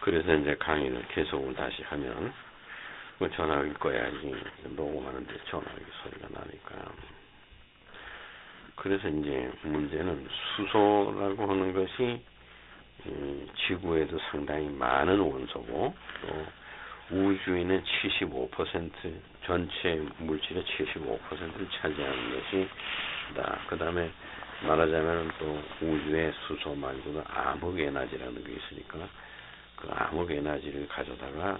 그래서 이제 강의를 계속을 다시 하면 뭐 전화기 꺼야지 녹음하는데 전화기 소리가 나니까 그래서 이제 문제는 수소라고 하는 것이 지구에도 상당히 많은 원소고 또 우주에는 75% 전체 물질의 75%를 차지하는 것이 다. 그 다음에 말하자면 또 우주의 수소 말고도 암흑 에너지라는 게 있으니까 그 암흑 에너지를 가져다가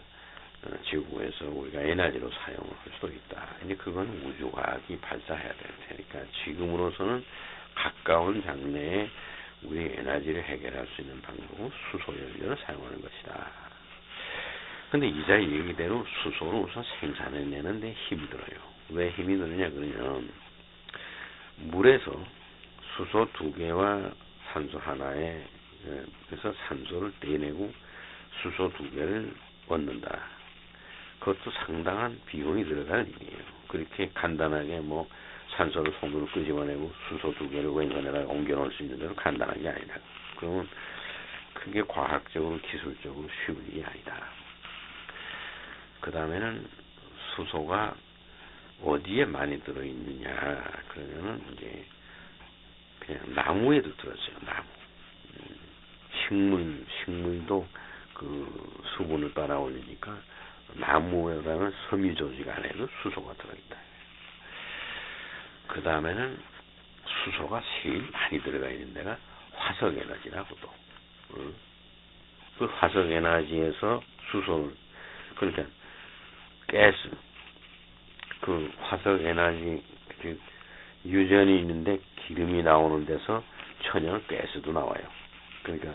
어, 지구에서 우리가 에너지로 사용을 할 수도 있다. 근데 그건 우주과학이 발사해야 될 테니까 지금으로서는 가까운 장래에 우리 에너지를 해결할 수 있는 방법은 수소 연료를 사용하는 것이다. 근데 이자 얘기대로 수소를 우선 생산해내는데 힘이 들어요. 왜 힘이 드느냐 그러면 물에서 수소 두 개와 산소 하나에 예, 그래서 산소를 떼내고 수소 두 개를 얻는다. 그것도 상당한 비용이 들어갈 일이에요. 그렇게 간단하게 뭐 산소를 손으로 끄집어내고 수소 두 개를 왼손에다 옮겨놓을 수 있는 대로 간단한 게 아니다. 그러면 그게 과학적으로 기술적으로 쉬운 일이 아니다. 그 다음에는 수소가 어디에 많이 들어있느냐 그러면은 이제 그냥 나무에도 들었어요 나무. 음, 식물 식물도 그 수분을 빨아 올리니까 나무에다가 섬유 조직 안에도 수소가 들어있다. 그 다음에는 수소가 제일 많이 들어가 있는 데가 화석 에너지라고 도. 어? 그 화석 에너지에서 수소를 그러니까 가스 그 화석 에너지 그 유전이 있는데 기름이 나오는 데서 천연 가스도 나와요. 그러니까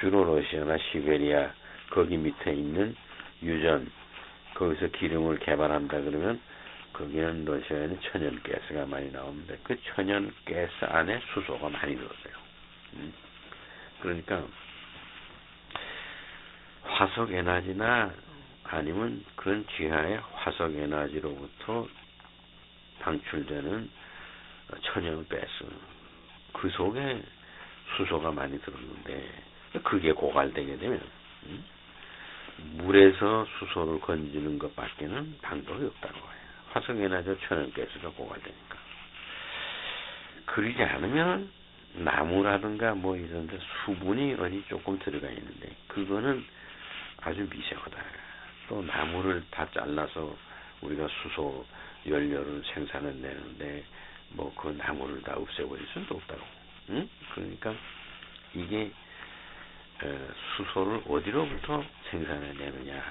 주로 러시아나 시베리아 거기 밑에 있는 유전 거기서 기름을 개발한다 그러면 거기는 러시아에는 천연 가스가 많이 나오는데 그 천연 가스 안에 수소가 많이 들어서요. 음. 그러니까 화석 에너지나 아니면 그런 지하의 화석 에너지로부터 방출되는 천연 가스 그 속에 수소가 많이 들었는데 그게 고갈되게 되면 음? 물에서 수소를 건지는 것밖에는 방법이 없다고 해요. 화석 에너지 천연 가스가 고갈되니까 그러지 않으면 나무라든가 뭐 이런 데 수분이 어디 조금 들어가 있는데 그거는 아주 미세하다. 또 나무를 다 잘라서 우리가 수소 연료를 생산해 내는데 뭐 그 나무를 다 없애버릴 수는 없다고. 응? 그러니까 이게 어, 수소를 어디로부터 생산해 내느냐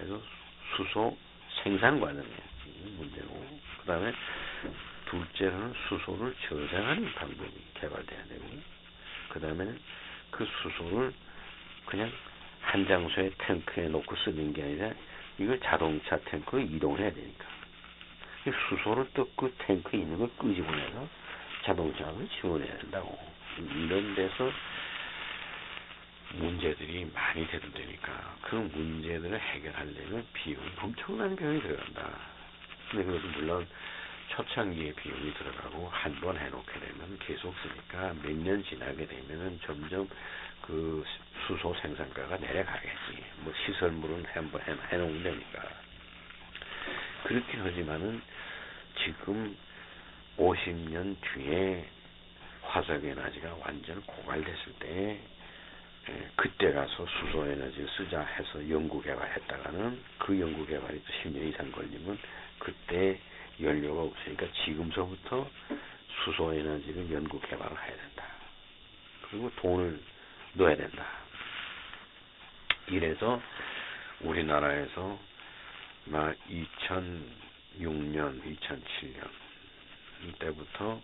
해서 수소 생산 과정의 문제고 그 다음에 둘째로는 수소를 저장하는 방법이 개발돼야 되고 그 다음에는 그 수소를 그냥 한 장소에 탱크에 놓고 쓰는 게 아니라 이걸 자동차 탱크로 이동해야 되니까 수소를 또 그 탱크에 있는 걸 끄집어내서 자동차를 지원해야 된다고 이런 데서 문제들이 많이 대두되니까 그 문제들을 해결하려면 비용이 엄청난 비용이 들어간다. 근데 그것도 물론 초창기에 비용이 들어가고 한 번 해놓게 되면 계속 쓰니까 몇 년 지나게 되면은 점점 그 수소 생산가가 내려가겠지. 뭐 시설물은 한번 해놓으면 되니까. 그렇긴 하지만은 지금 50년 뒤에 화석 에너지가 완전 고갈됐을 때 예, 그때 가서 수소 에너지를 쓰자 해서 연구 개발했다가는 그 연구 개발이 또 10년 이상 걸리면 그때 연료가 없으니까 지금서부터 수소 에너지를 연구 개발을 해야 된다. 그리고 돈을 넣어야 된다. 이래서 우리나라에서 막 2006년, 2007년 이때부터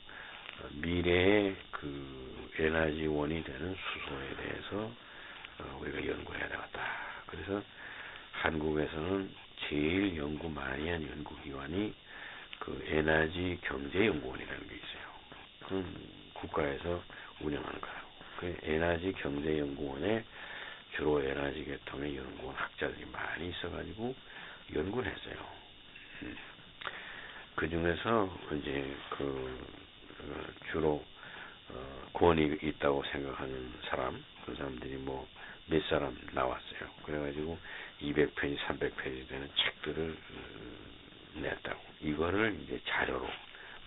미래의 그 에너지원이 되는 수소에 대해서 어, 우리가 연구해야 되겠다. 그래서 한국에서는 제일 연구 많이 한 연구기관이 그 에너지 경제 연구원이라는 게 있어요. 그건 국가에서 운영하는 거라고. 그 에너지 경제 연구원에 주로 에너지 계통의 연구원 학자들이 많이 있어가지고 연구를 했어요. 음. 그 중에서 이제 그 어, 주로 어, 권위 있다고 생각하는 사람, 그 사람들이 뭐 몇 사람 나왔어요. 그래가지고 200페이지, 300페이지 되는 책들을 어, 냈다고. 이거를 이제 자료로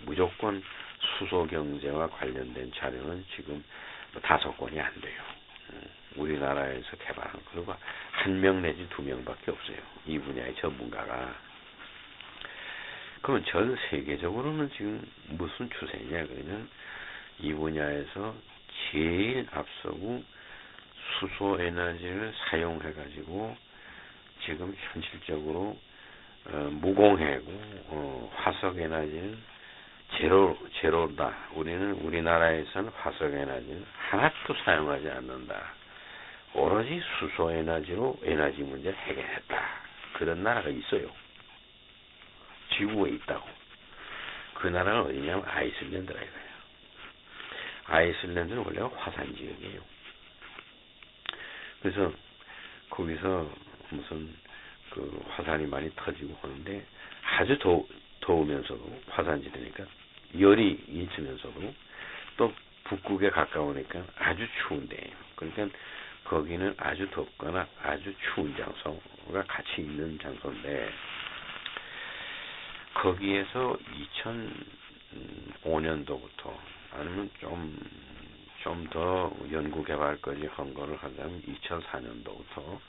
무조건 수소 경제와 관련된 자료는 지금 뭐 다섯 권이 안 돼요. 음, 우리나라에서 개발한 그리고 한 명 내지 두 명밖에 없어요. 이 분야의 전문가가. 그러면 전 세계적으로는 지금 무슨 추세냐 그러면 이 분야에서 제일 앞서고 수소 에너지를 사용해 가지고 지금 현실적으로 어, 무공해고 어, 화석 에너지는 제로 제로다. 우리는 우리나라에서는 화석 에너지는 하나도 사용하지 않는다. 오로지 수소 에너지로 에너지 문제를 해결했다. 그런 나라가 있어요. 지구에 있다고. 그 나라는 어디냐면 아이슬란드라 이거예요. 아이슬란드는 원래 화산 지역이에요. 그래서 거기서 무슨 그 화산이 많이 터지고 하는데 아주 더, 더우면서도 화산지대니까 열이 있으면서도 또 북극에 가까우니까 아주 추운데요. 그러니까 거기는 아주 덥거나 아주 추운 장소가 같이 있는 장소인데 거기에서 2005년도부터 아니면 좀 좀 더 연구 개발까지 한 거를 하자면 2004년도부터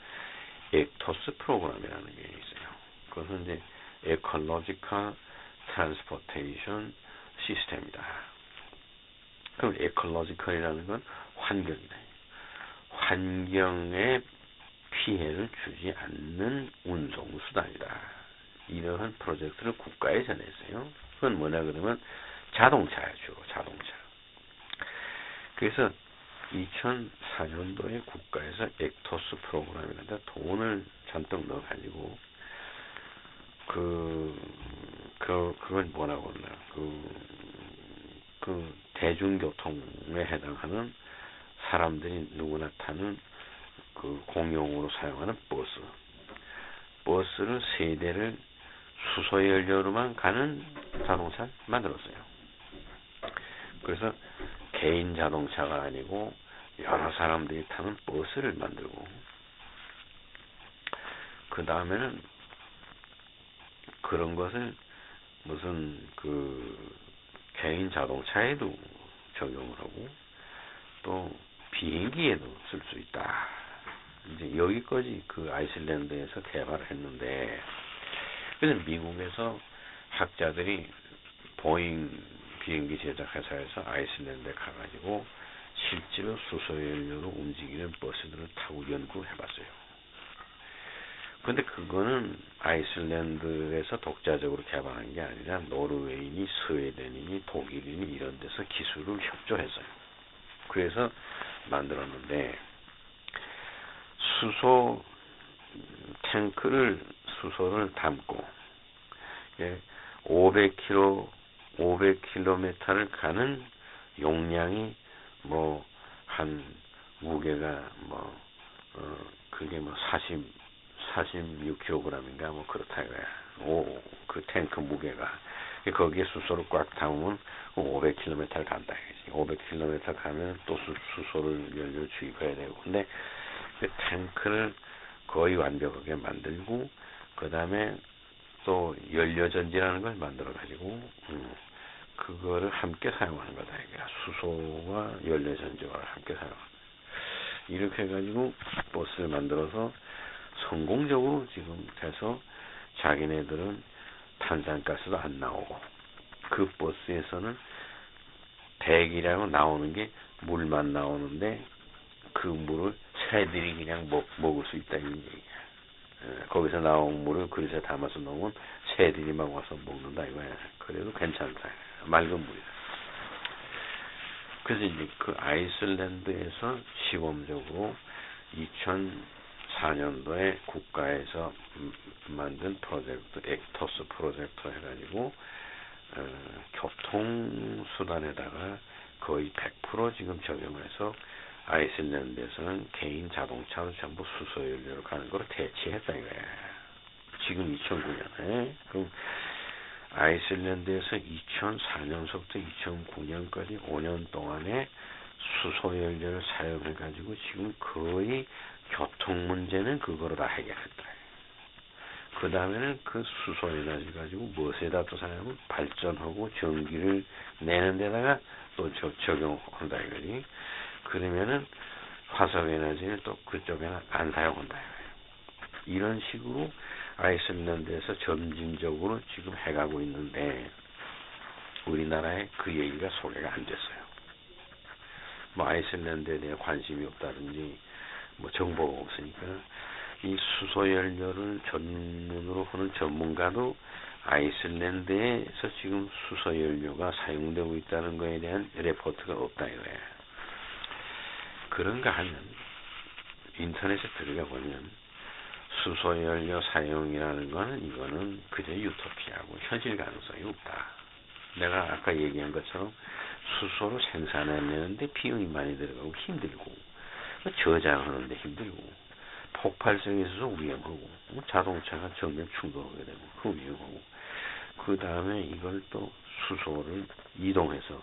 액토스 프로그램이라는 게 있어요. 그것은 이제 에컬로지컬 트랜스포테이션 시스템이다. 그럼 에컬로지컬이라는 건 환경이다. 환경에 피해를 주지 않는 운송 수단이다. 이러한 프로젝트를 국가에 전했어요. 그건 뭐냐 그러면 자동차야 주로 자동차. 그래서 2004년도에 국가에서 액토스 프로그램이라는 돈을 잔뜩 넣어가지고 그, 그, 그건 뭐라고 그러나, 그, 그 대중교통에 해당하는 사람들이 누구나 타는 그 공용으로 사용하는 버스. 버스를 세 대를 수소 연료로만 가는 자동차 만들었어요. 그래서 개인 자동차가 아니고 여러 사람들이 타는 버스를 만들고 그 다음에는 그런 것을 무슨 그 개인 자동차에도 적용을 하고 또 비행기에도 쓸 수 있다. 이제 여기까지 그 아이슬란드에서 개발을 했는데 그래서 미국에서 학자들이 보잉 비행기 제작 회사에서 아이슬란드에 가가지고 실제로 수소연료로 움직이는 버스들을 타고 연구를 해봤어요. 근데 그거는 아이슬란드에서 독자적으로 개발한 게 아니라 노르웨이니 스웨덴이니 독일이니 이런 데서 기술을 협조했어요. 그래서 만들었는데 수소 탱크를 수소를 담고 500km 500km를 가는 용량이 뭐 한 무게가 뭐 어, 그게 뭐 40, 46kg인가 뭐 그렇다 이거야. 오, 그 탱크 무게가. 거기에 수소를 꽉 담으면 500km를 간다. 500km 가면 또 수, 수소를 연료 주입해야 되고. 근데 그 탱크를 거의 완벽하게 만들고, 그 다음에 또 연료전지라는 걸 만들어 가지고, 음, 그거를 함께 사용하는 거다. 이게 수소와 연료전지와 함께 사용. 이렇게 해가지고 버스를 만들어서 성공적으로 지금 돼서 자기네들은 탄산가스도 안 나오고 그 버스에서는 대기라고 나오는 게 물만 나오는데 그 물을 새들이 그냥 먹, 먹을 수 있다 이 얘기야. 거기서 나온 물을 그릇에 담아서 놓으면 새들이 막 와서 먹는다 이거야. 그래도 괜찮다. 맑은 물이다. 그래서 이제 그 아이슬란드에서 시범적으로 2004년도에 국가에서 만든 프로젝트, 액토스 프로젝트 해가지고, 어, 교통수단에다가 거의 100% 지금 적용해서 아이슬란드에서는 개인 자동차로 전부 수소연료로 가는 걸 대체했다 이거야. 지금 2009년에. 그럼 아이슬란드에서 2004년서부터 2009년까지 5년 동안에 수소연료를 사용해가지고 지금 거의 교통 문제는 그거로 다 해결했다. 그 다음에는 그 수소에너지 가지고 무엇에다 또 사용하면 발전하고 전기를 내는 데다가 또 적용한다 이거지. 그러면은 화석 에너지는 또 그쪽에는 안 사용한다 이거예요. 이런 식으로 아이슬란드에서 점진적으로 지금 해가고 있는데 우리나라에 그 얘기가 소개가 안 됐어요. 뭐 아이슬란드에 대해 관심이 없다든지 뭐 정보가 없으니까 이 수소 연료를 전문으로 하는 전문가도 아이슬란드에서 지금 수소 연료가 사용되고 있다는 것에 대한 레포트가 없다 이거야. 그런가 하면 인터넷에 들어가 보면 수소 연료 사용이라는 거는 이거는 그저 유토피아고 현실 가능성이 없다. 내가 아까 얘기한 것처럼 수소로 생산해내는데 비용이 많이 들어가고 힘들고 저장하는데 힘들고 폭발성이 있어서 위험하고 뭐 자동차가 정면 충돌하게 되고 그 위험하고 그 다음에 이걸 또 수소를 이동해서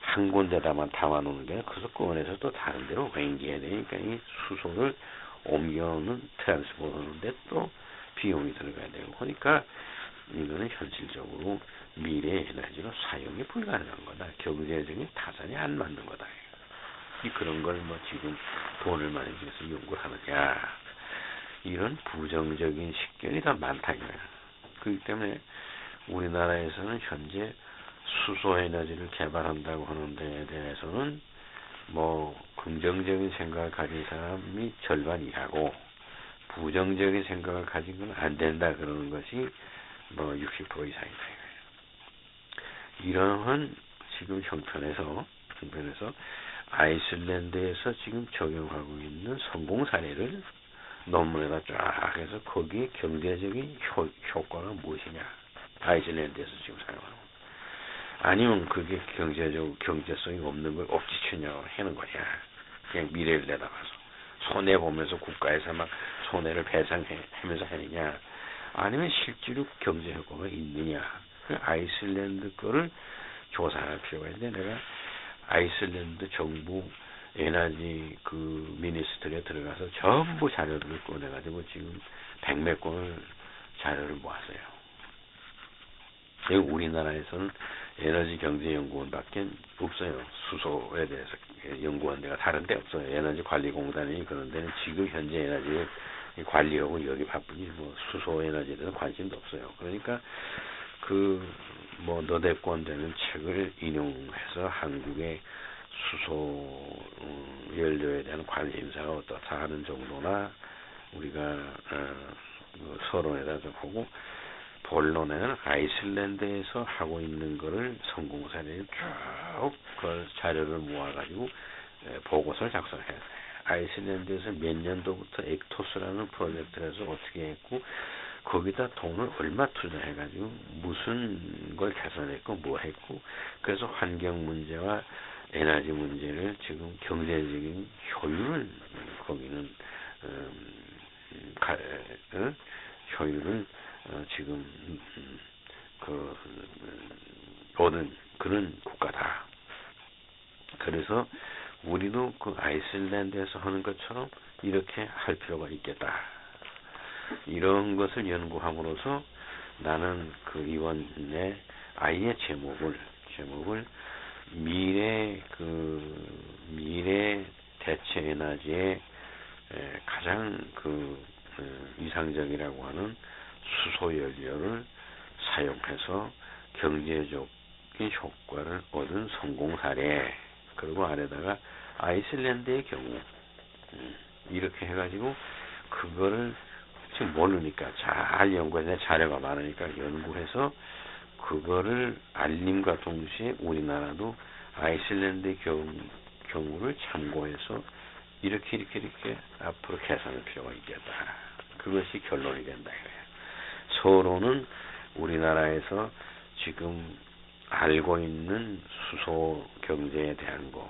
한 군데다만 담아놓는 게 그래서 꺼내서 또 다른 데로 옮겨야 되니까 이 수소를 옮겨오는 트랜스포트 하는데 또 비용이 들어가야 되고 그러니까 이거는 현실적으로 미래 에너지로 사용이 불가능한 거다. 경제적인 타산이 안 맞는 거다. 이 그런 걸 뭐 지금 돈을 많이 들여서 연구를 하느냐. 이런 부정적인 식견이 더 많다. 그렇기 때문에 우리나라에서는 현재 수소 에너지를 개발한다고 하는 데에 대해서는 뭐 긍정적인 생각을 가진 사람이 절반 이하고 부정적인 생각을 가진 건 안 된다 그러는 것이 뭐 60% 이상이다. 이러한 지금 형편에서 형편에서 아이슬란드에서 지금 적용하고 있는 성공 사례를 논문에다 쫙 해서 거기에 경제적인 효, 효과가 무엇이냐. 아이슬란드에서 지금 사용하는 아니면 그게 경제적 경제성이 없는 걸 억지치냐고 하는 거냐. 그냥 미래를 내다봐서. 손해 보면서 국가에서 막 손해를 배상하면서 하느냐. 아니면 실제로 경제 효과가 있느냐. 그 아이슬란드 거를 조사할 필요가 있는데 내가 아이슬란드 정부 에너지 그 미니스트리에 들어가서 전부 자료들을 꺼내가지고 지금 백몇 권을 자료를 모았어요. 우리나라에서는 에너지 경제 연구원밖에 없어요. 수소에 대해서 연구원 데가 다른 데 없어요. 에너지 관리 공단이 그런 데는 지금 현재 에너지 관리하고 여기 바쁘니 뭐 수소 에너지에 대해서 관심도 없어요. 그러니까 그 뭐 너댓권 되는 책을 인용해서 한국의 수소 음, 연료에 대한 관심사가 어떻다 하는 정도나 우리가 어, 그 서론에다 좀 보고 본론에는 아이슬란드에서 하고 있는 거를 성공 사례를 쭉그 자료를 모아가지고 보고서를 작성해야 돼. 아이슬란드에서 몇 년도부터 엑토스라는 프로젝트를 해서 어떻게 했고 거기다 돈을 얼마 투자해가지고 무슨 걸 개선했고 뭐 했고 그래서 환경 문제와 에너지 문제를 지금 경제적인 효율을 거기는 음, 가, 어? 효율을 어, 지금 음, 그 얻은 그런 국가다. 그래서 우리도 그 아이슬란드에서 하는 것처럼 이렇게 할 필요가 있겠다. 이런 것을 연구함으로써 나는 그 이번에 아이의 제목을 제목을 미래 그 미래 대체 에너지의 가장 그 어, 이상적이라고 하는 수소 연료를 사용해서 경제적인 효과를 얻은 성공 사례. 그리고 아래다가 아이슬란드의 경우 음, 이렇게 해가지고 그거를 지금 모르니까 잘 연구해서 자료가 많으니까 연구해서 그거를 알림과 동시에 우리나라도 아이슬란드의 경우, 경우를 참고해서 이렇게 이렇게 이렇게 앞으로 개선할 필요가 있겠다. 그것이 결론이 된다 이거예요. 서로는 우리나라에서 지금 알고 있는 수소 경제에 대한 거,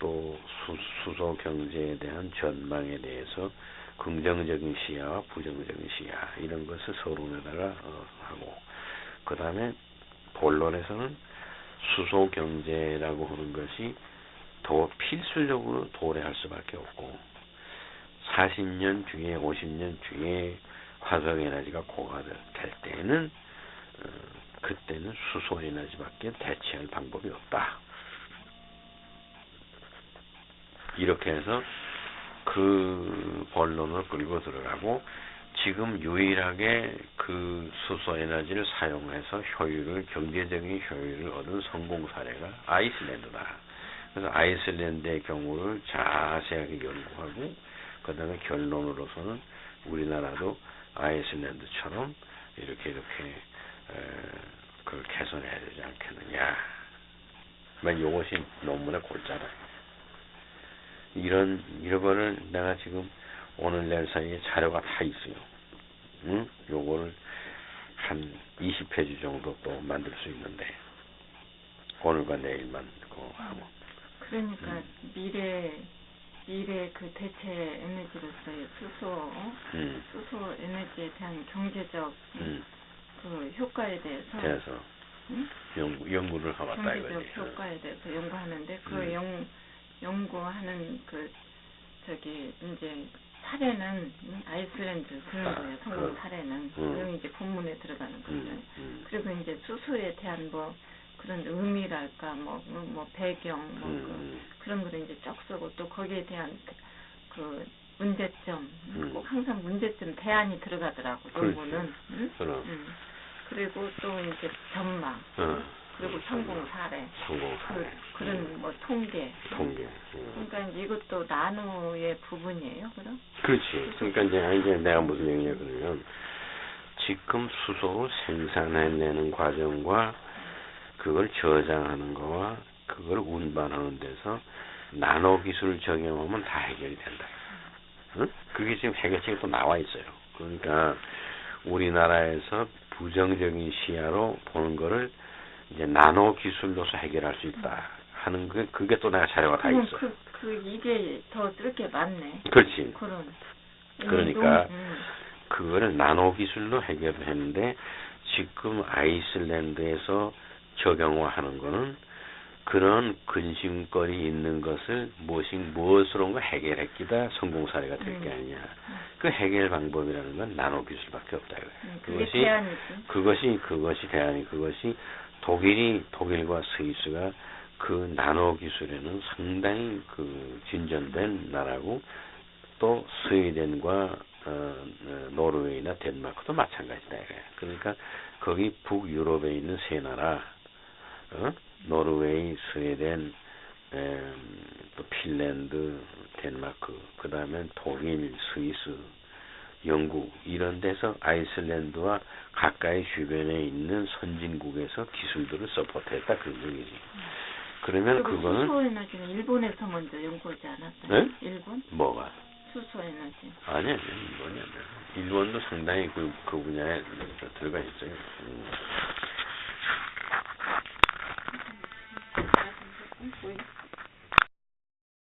또 수, 수소 경제에 대한 전망에 대해서 긍정적인 시야와 부정적인 시야 이런 것을 서론에다가 어, 하고 그 다음에 본론에서는 수소 경제라고 하는 것이 더 필수적으로 도래할 수밖에 없고 40년 뒤에 50년 뒤에 화석 에너지가 고가될 때는 어, 그때는 수소 에너지밖에 대체할 방법이 없다. 이렇게 해서 그 본론을 끌고 들어가고 지금 유일하게 그 수소 에너지를 사용해서 효율을 경제적인 효율을 얻은 성공 사례가 아이슬란드다. 그래서 아이슬란드의 경우를 자세하게 연구하고 그다음에 결론으로서는 우리나라도 아이슬란드처럼 이렇게 이렇게 에, 그걸 개선해야 되지 않겠느냐. 만 이것이 논문의 골자다. 이런 이런 거를 내가 지금 오늘 내일 사이에 자료가 다 있어요. 응? 요거를 한 20페이지 정도 또 만들 수 있는데 오늘과 내일만 그거 하고 그러니까 음. 미래 미래 그 대체 에너지로서의 수소 어? 음, 수소 에너지에 대한 경제적 음, 그 효과에 대해서 대해서 응? 연구 연구를 해봤다 경제적 이거지. 효과에 대해서 연구하는데 그 음. 연, 연구하는 그 저기 이제 사례는 응? 아이슬란드 그런 아, 거예요 성공 그, 사례는 음. 여기 이제 본문에 들어가는 거죠. 음, 음, 그리고 이제 수소에 대한 뭐 그런 의미랄까 뭐 뭐 배경 뭐 그, 음, 그런 거를 이제 쭉 쓰고 또 거기에 대한 그, 그 문제점 음. 꼭 항상 문제점 대안이 들어가더라고. 논문은 응? 그럼 음. 그리고 또 이제 전망 어, 그리고 성공 사례 성공 그, 사례 그 런 뭐 통계 통계. 음. 그러니까 이것도 나노의 부분이에요 그럼 그렇지. 그러니까 이제, 이제 내가 무슨 얘기냐 그러면 지금 수소를 생산해내는 과정과 그걸 저장하는 거와 그걸 운반하는 데서 나노 기술을 적용하면 다 해결이 된다. 응? 그게 지금 해결책이 또 나와 있어요. 그러니까 우리나라에서 부정적인 시야로 보는 거를 이제 나노 기술로서 해결할 수 있다 하는 그 그게 또 내가 자료가 다 있어. 그, 그 이게 더쓸게 많네 그렇지. 그런 그러니까 음, 그거를 나노 기술로 해결을 했는데 지금 아이슬란드에서 적용화하는 거는 그런 근심거리 있는 것을 무엇이 무엇으로 해결했기다 성공 사례가 될게 음. 아니냐. 그 해결 방법이라는 건 나노 기술밖에 없다. 음, 그것이 대안이지 그것이 그것이 대안이 그것이 독일이 독일과 스위스가 그 나노 기술에는 상당히 그 진전된 나라고 또 스웨덴과 어, 어, 노르웨이나 덴마크도 마찬가지다 이거야. 그러니까 거기 북유럽에 있는 세 나라 어? 노르웨이, 스웨덴, 에, 또 핀란드, 덴마크, 그 다음에 독일, 스위스, 영국 이런 데서 아이슬란드와 가까이 주변에 있는 선진국에서 기술들을 서포트했다 그런 얘기지. 그러면 그거는 수소 에너지는 일본에서 먼저 연구하지 않았어요? 네? 일본? 뭐가? 수소 에너지. 아니 아니 일본이 아니라 일본도 상당히 그, 그 분야에 들어가 있어요. 음. 음.